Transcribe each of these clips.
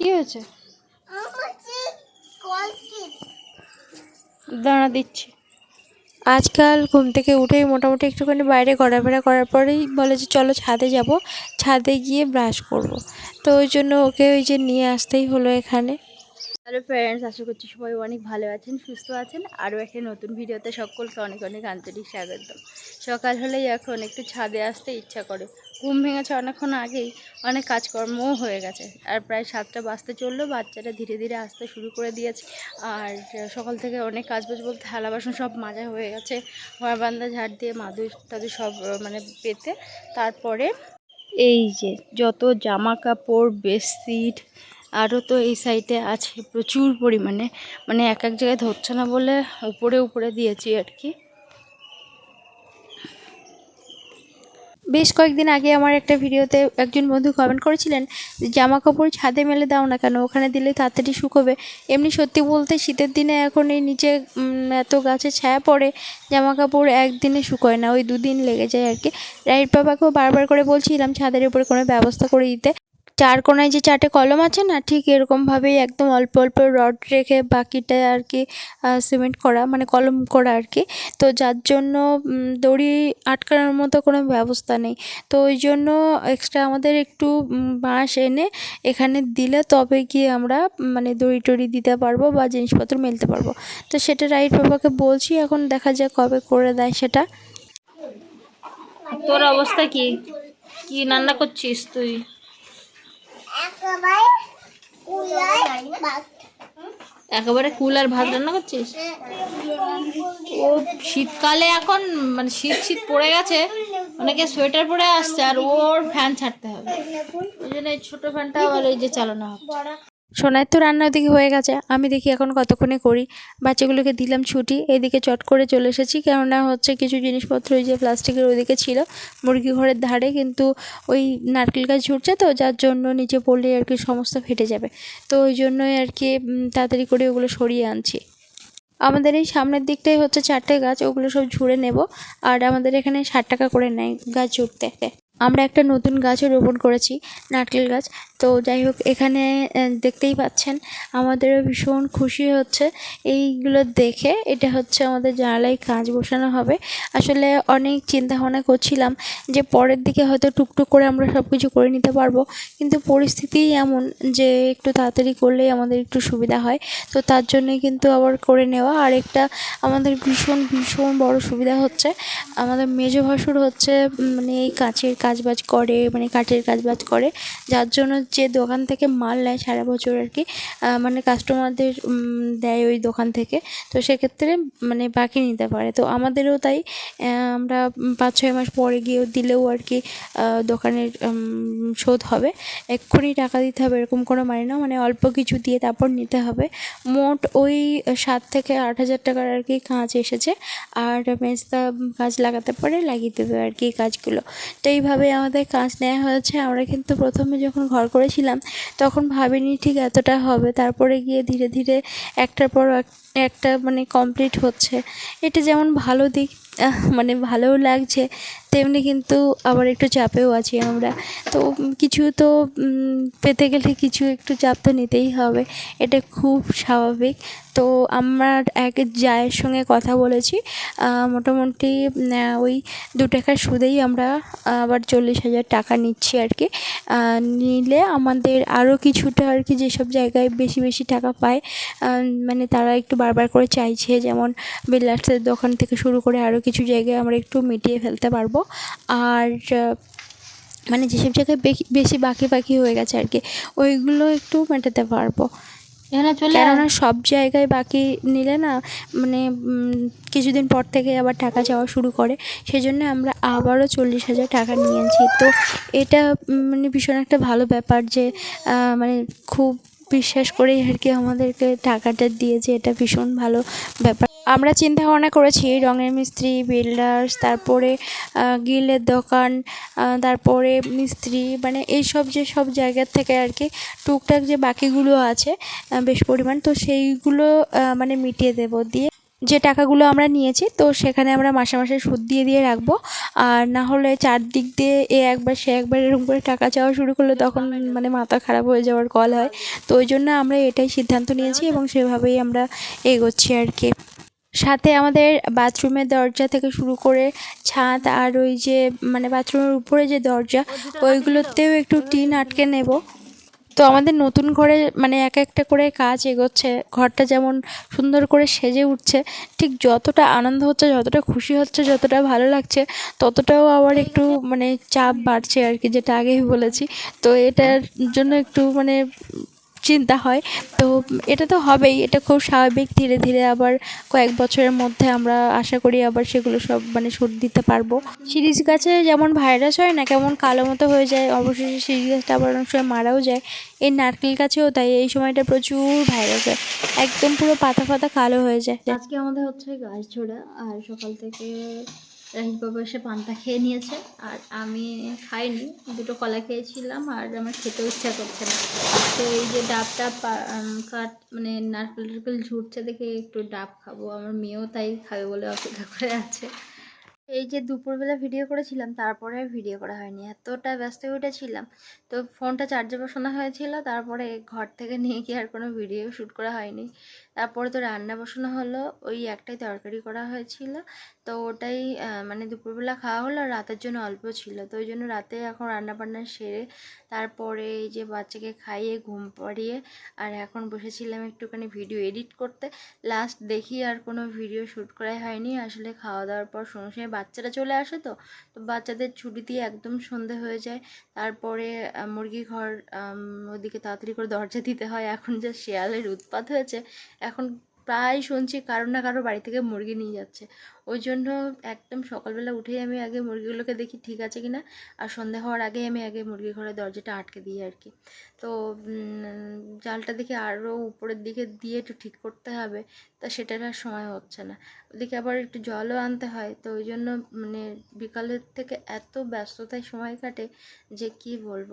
কি হয়েছে? দাঁড়া দিচ্ছি। আজকাল ঘুম থেকে উঠেই মোটামুটি একটুখানি বাইরে ঘোরাফেরা করার পরেই বলে যে চলো ছাদে যাব। ছাদে গিয়ে ব্রাশ করব। তো ওই জন্য ওকে ওই যে নিয়ে আসতেই হলো এখানে। হ্যালো ফ্রেন্ডস আশা করছি সবাই অনেক ভালো আছেন, সুস্থ আছেন। আরও একটা নতুন ভিডিওতে সকলকে অনেক অনেক আন্তরিক স্বাগত সকাল হলেই এখন একটু ছাদে আসতে ইচ্ছা করে। ঘুম ভেঙেছে অনেকক্ষণ আগেই, অনেক কাজকর্মও হয়ে গেছে। আর প্রায় সাতটা বাজতে চলল, বাচ্চারা ধীরে ধীরে আসতে শুরু করে দিয়েছে। আর সকাল থেকে অনেক কাজ বাজ বলতে থালা বাসন সব মাজা হয়ে গেছে। ঘর বান্দা ঝাড় দিয়ে মাদুর টাদুর সব মানে পেতে। তারপরে এই যে যত জামা কাপড়, বেডশিট আরও তো এই সাইডে আছে প্রচুর পরিমাণে। মানে এক এক জায়গায় ধরছে না বলে উপরে উপরে দিয়েছি আর কি। বেশ কয়েকদিন আগে আমার একটা ভিডিওতে একজন বন্ধু কমেন্ট করেছিলেন জামা কাপড় ছাদে মেলে দাও না কেন? ওখানে দিলে তাড়াতাড়ি শুকোবে। এমনি সত্যি বলতে শীতের দিনে এখন এই নিচে এত গাছে ছায়া পড়ে জামা কাপড় একদিনে শুকোয় না, ওই দুদিন লেগে যায় আর কি। রাইট বাবাকেও বারবার করে বলছিলাম ছাদের উপরে কোনো ব্যবস্থা করে দিতে। চার কোনায় যে চারটে কলম আছে না, ঠিক এরকমভাবেই একদম অল্প অল্প রড রেখে বাকিটা আর কি সিমেন্ট করা মানে কলম করা আর কি। তো যার জন্য দড়ি আটকানোর মতো কোনো ব্যবস্থা নেই। তো ওই জন্য এক্সট্রা আমাদের একটু বাঁশ এনে এখানে দিলে তবে গিয়ে আমরা মানে দড়ি টড়ি দিতে পারব বা জিনিসপত্র মেলতে পারব। তো সেটা রাইট বাবাকে বলছি, এখন দেখা যাক কবে করে দেয় সেটা। তোর অবস্থা কি? কি রান্না করছিস তুই? একেবারে কুল আর ভাত। রান্না করছিস? ও শীতকালে এখন মানে শীত শীত পড়ে গেছে অনেকে সোয়েটার পরে আসছে আর ওর ফ্যান ছাড়তে হবে। ওই জন্য এই ছোটো ফ্যানটা আবার ওই যে চালানো হবে। সোনার তো রান্না ওদিকে হয়ে গেছে, আমি দেখি এখন কতক্ষণে করি। বাচ্চাগুলোকে দিলাম ছুটি, এদিকে চট করে চলে এসেছি, কেননা হচ্ছে কিছু জিনিসপত্র ওই যে প্লাস্টিকের ওদিকে ছিল, মুরগি ঘরের ধারে, কিন্তু ওই নারকেল গাছ ঝুড়ছে তো, যার জন্য নিচে পড়লে আর কি সমস্ত ফেটে যাবে। তো ওই জন্যই আর কি তাড়াতাড়ি করে ওগুলো সরিয়ে আনছি। আমাদের এই সামনের দিকটাই হচ্ছে চারটে গাছ, ওগুলো সব ঝুড়ে নেব, আর আমাদের এখানে ষাট টাকা করে নেয় গাছ ঝুড়তে। আমরা একটা নতুন গাছও রোপণ করেছি, নারকেল গাছ। তো যাই হোক, এখানে দেখতেই পাচ্ছেন, আমাদেরও ভীষণ খুশি হচ্ছে। এইগুলো দেখে এটা হচ্ছে আমাদের জানালায় কাঁচ বসানো হবে। আসলে অনেক চিন্তা ভাবনা করছিলাম যে পরের দিকে হয়তো টুকটুক করে আমরা সব কিছু করে নিতে পারব। কিন্তু পরিস্থিতি এমন যে একটু তাড়াতাড়ি করলেই আমাদের একটু সুবিধা হয়। তো তার জন্যই কিন্তু আবার করে নেওয়া। আর একটা আমাদের ভীষণ ভীষণ বড় সুবিধা হচ্ছে। আমাদের মেজো ভাসুর হচ্ছে মানে এই কাঁচের কাজবাজ করে মানে কাঠের কাজবাজ করে। যার জন্য যে দোকান থেকে মাল নেয় সারা বছর আর কি মানে কাস্টমারদের দেয় ওই দোকান থেকে। তো সেক্ষেত্রে মানে বাকি নিতে পারে। তো আমাদেরও তাই আমরা পাঁচ, ছয় মাস পরে গিয়েও দিলেও আর কি দোকানের শোধ হবে। এক্ষুনি টাকা দিতে হবে এরকম কোনো মানে না মানে অল্প কিছু দিয়ে তারপর নিতে হবে। মোট ওই সাত থেকে আট হাজার টাকার আর কি কাজ এসেছে। আর মেজদা গাছ লাগাতে পারে, লাগিয়ে দেবে আর কি কাজগুলো। তো এইভাবে আমাদের কাজ নেওয়া হয়েছে, আমরা কিন্তু প্রথমে যখন ঘর করেছিলাম, তখন ভাবিনি ঠিক এতটা হবে। তারপরে গিয়ে ধীরে ধীরে একটার পর এক- একটা মানে কমপ্লিট হচ্ছে। এটা যেমন ভালো দিক মানে ভালোও লাগছে, তেমনি কিন্তু আবার একটু চাপেও আছি আমরা। তো কিছু তো পেতে গেলে কিছু একটু চাপ তো নিতেই হবে, এটা খুব স্বাভাবিক। তো আমার এক জায়ের সঙ্গে কথা বলেছি মোটামুটি ওই দু টাকার সুদেই আমরা আবার চল্লিশ হাজার টাকা নিচ্ছি আর কি। নিলে আমাদের আরও কিছুটা আর কি যেসব জায়গায় বেশি বেশি টাকা পায় মানে তারা একটু বারবার করে চাইছে, যেমন বিল্ডার্সের দোকান থেকে শুরু করে আরও কিছু জায়গায় আমরা একটু মিটিয়ে ফেলতে পারব। আর মানে যেসব জায়গায় বেশি বাকি বাকি হয়ে গেছে আর কি ওইগুলো একটু মেটাতে পারব। কেননা সব জায়গায় বাকি নিলে না মানে কিছুদিন পর থেকে আবার টাকা চাওয়া শুরু করে। সেই জন্য আমরা আবারও চল্লিশ হাজার টাকা নিয়েছি। তো এটা মানে ভীষণ একটা ভালো ব্যাপার যে মানে খুব বিশ্বাস করেই আর কি আমাদেরকে টাকাটা দিয়েছে। এটা ভীষণ ভালো ব্যাপার। আমরা চিন্তা ভাবনা করেছি রঙের মিস্ত্রি বিল্ডার্স তারপরে গিলের দোকান তারপরে মিস্ত্রি মানে এইসব যে সব জায়গার থেকে আর কি টুকটাক যে বাকিগুলো আছে বেশ পরিমাণ। তো সেইগুলো মানে মিটিয়ে দেব দিয়ে যে টাকাগুলো আমরা নিয়েছি, তো সেখানে আমরা মাসে মাসে সুদ দিয়ে দিয়ে রাখব। আর না হলে চারদিক দিয়ে এ একবার, সে একবার এরকম করে টাকা চাওয়া শুরু করলে তখন মানে মাথা খারাপ হয়ে যাওয়ার কল হয়। তো ওই জন্য আমরা এটাই সিদ্ধান্ত নিয়েছি এবং সেভাবেই আমরা এগোচ্ছি আর কি। সাথে আমাদের বাথরুমের দরজা থেকে শুরু করে ছাদ আর ওই যে মানে বাথরুমের উপরে যে দরজা ওইগুলোতেও একটু টিন আটকে নেব। তো আমাদের নতুন ঘরে মানে এক একটা করে কাজ এগোচ্ছে। ঘরটা যেমন সুন্দর করে সেজে উঠছে ঠিক যতটা আনন্দ হচ্ছে যতটা খুশি হচ্ছে যতটা ভালো লাগছে ততটাও আবার একটু মানে চাপ বাড়ছে আর কি যেটা আগেই বলেছি। তো এটার জন্য একটু মানে চিন্তা হয়। তো এটা তো হবেই, এটা খুব স্বাভাবিক। ধীরে ধীরে আবার কয়েক বছরের মধ্যে আমরা আশা করি আবার সেগুলো সব মানে সুর দিতে পারব। সিরিজ গাছে যেমন ভাইরাস হয় না, কেমন কালো মতো হয়ে যায়, অবশেষে সিরিজ গাছটা আবার অনেক সময় মারাও যায়। এই নারকেল গাছেও তাই, এই সময়টা প্রচুর ভাইরাস হয়। একদম পুরো পাতা পাতা কালো হয়ে যায়। আজকে আমাদের হচ্ছে গাছ ছোড়া আর সকাল থেকে রাহিত বাবা এসে পান্তা খেয়ে নিয়েছে। আর আমি খাইনি, দুটো কলা খেয়েছিলাম আর আমার খেতেও ইচ্ছা করছে না। তো এই যে ডাবটা কাট মানে নারকেল টারকেল ঝুটছে দেখে একটু ডাব খাব। আমার মেয়েও তাই খাবে বলে অপেক্ষা করে আছে। এই যে দুপুরবেলা ভিডিও করেছিলাম, তারপরে ভিডিও করা হয়নি। এতটা ব্যস্ত হয়ে উঠেছিলাম। তো ফোনটা চার্জে বসানো হয়েছিল, তারপরে ঘর থেকে নিয়ে গিয়ে আর কোনো ভিডিও শ্যুট করা হয়নি। তারপরে তো রান্না বসানো হলো, ওই একটাই তরকারি করা হয়েছিল। তো ওটাই মানে দুপুরবেলা খাওয়া হলো রাতের জন্য অল্প ছিল। তো ওই জন্য রাতে এখন রান্না বান্না সেরে তারপরে এই যে বাচ্চাকে খাইয়ে, ঘুম পাড়িয়ে আর এখন বসেছিলাম একটুখানি ভিডিও এডিট করতে। লাস্ট দেখি আর কোনো ভিডিও শ্যুট করাই হয়নি। আসলে খাওয়া দাওয়ার পর সঙ্গে সঙ্গে বাচ্চারা চলে আসে তো তো বাচ্চাদের ছুটি দিয়ে একদম সন্ধে হয়ে যায়। তারপরে মুরগি ঘর ওদিকে তাড়াতাড়ি করে দরজা দিতে হয়। এখন যা শেয়ালের উৎপাত হয়েছে এখন প্রায় শুনছি কারও না কারও বাড়ি থেকে মুরগি নিয়ে যাচ্ছে। ওই জন্য একদম সকালবেলা উঠেই আমি আগে মুরগিগুলোকে দেখি ঠিক আছে কিনা, আর সন্ধে হওয়ার আগেই আমি আগে মুরগি ঘরের দরজাটা আটকে দিই আর কি। তো জালটা দেখে আরও উপরের দিকে দিয়ে একটু ঠিক করতে হবে, তা সেটার আর সময় হচ্ছে না। ওদিকে আবার একটু জলও আনতে হয়, তো ওই জন্য মানে বিকালের থেকে এত ব্যস্ততায় সময় কাটে যে কি বলব।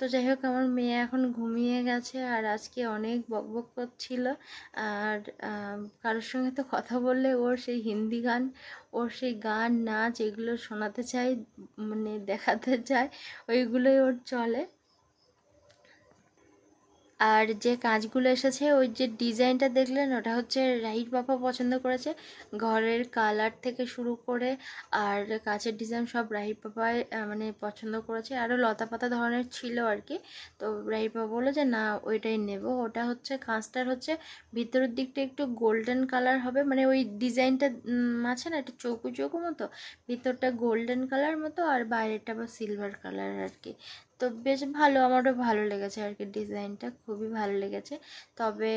তো যাই হোক আমার মেয়ে এখন ঘুমিয়ে গেছে আর আজকে অনেক বকবক করছিল। আর কারোর সঙ্গে তো কথা বললে ওর সেই হিন্দি গান, ওর সেই গান, নাচ এগুলো শোনাতে চাই মানে দেখাতে চায়, ওইগুলোই ওর চলে। আর যে কাজগুলো এসেছে, ওই যে ডিজাইনটা দেখলেন, ওটা হচ্ছে রাহির বাবা পছন্দ করেছে। ঘরের কালার থেকে শুরু করে আর কাচের ডিজাইন সব রাহির বাবাই মানে পছন্দ করেছে। আরও লতা পাতা ধরনের ছিল আর কি। তো রাহির বাবা বলল যে, না, ওইটাই নেব। ওটা হচ্ছে কাঁচটার হচ্ছে ভিতরের দিকটা একটু গোল্ডেন কালার হবে। মানে ওই ডিজাইনটা আছে না, একটু চৌকু চৌকু মতো, ভিতরটা গোল্ডেন কালার মতো আর বাইরেটা বা সিলভার কালার আর কি। তো বেশ ভালো, আমারও ভালো লেগেছে আর কি ডিজাইনটা, খুবই ভালো লেগেছে। তবে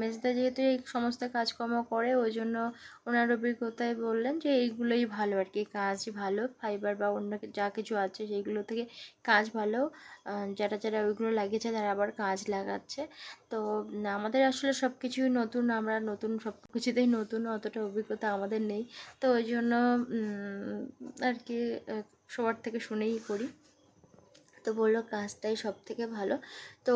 মেজদা যেহেতু এই সমস্ত কাজকর্ম করে, ওই জন্য ওনার অভিজ্ঞতায় বললেন যে এইগুলোই ভালো আর কি কাজ ভালো ফাইবার বা অন্য যা কিছু আছে সেইগুলো থেকে কাজ ভালো যারা যারা ওইগুলো লাগিয়েছে তারা আবার কাজ লাগাচ্ছে। তো আমাদের আসলে সব কিছুই নতুন, আমরা নতুন সব কিছুতেই নতুন, অতটা অভিজ্ঞতা আমাদের নেই। তো ওই জন্য আর কি সবার থেকে শুনেই করি। তো বলল কাজটাই সব থেকে ভালো। তো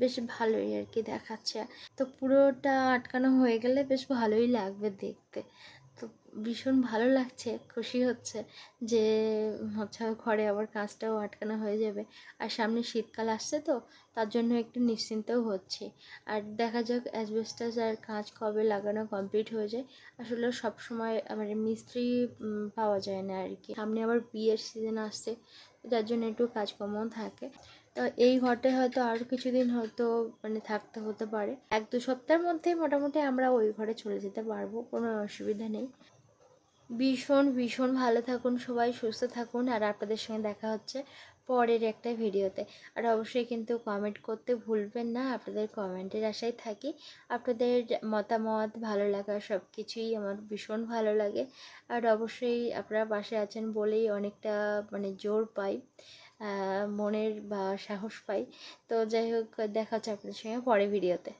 বেশ ভালোই আর কি দেখাচ্ছে। তো পুরোটা আটকানো হয়ে গেলে বেশ ভালোই লাগবে দেখতে। তো ভীষণ ভালো লাগছে, খুশি হচ্ছে যে, হচ্ছে ঘরে আবার কাজটাও আটকানো হয়ে যাবে। আর সামনে শীতকাল আসছে তো তার জন্য একটু নিশ্চিন্তও হচ্ছে। আর দেখা যাক অ্যাসবেস্টাস আর কাজ কবে লাগানো কমপ্লিট হয়ে যায়। আসলে সব সময় মানে মিস্ত্রি পাওয়া যায় না আর কি। সামনে আবার বিয়ের সিজন আসছে যার জন্য একটু কাজকর্মও থাকে। তো এই ঘরটায় হয়তো আরও কিছুদিন হয়তো মানে থাকতে হতে পারে। এক দু সপ্তাহের মধ্যেই মোটামুটি আমরা ওই ঘরে চলে যেতে পারব, কোনো অসুবিধা নেই। ভীষণ ভীষণ ভালো থাকুন সবাই, সুস্থ থাকুন। আর আপনাদের সঙ্গে দেখা হচ্ছে পরের একটা ভিডিওতে। আর অবশ্যই কিন্তু কমেন্ট করতে ভুলবেন না, আপনাদের কমেন্টের আশায় থাকি। আপনাদের মতামত, ভালো লাগা সব কিছুই আমার ভীষণ ভালো লাগে। আর অবশ্যই আপনারা পাশে আছেন বলেই অনেকটা মানে জোর পাই মনের বা সাহস পাই। তো যাই হোক, দেখা হচ্ছে আপনাদের সঙ্গে পরের ভিডিওতে।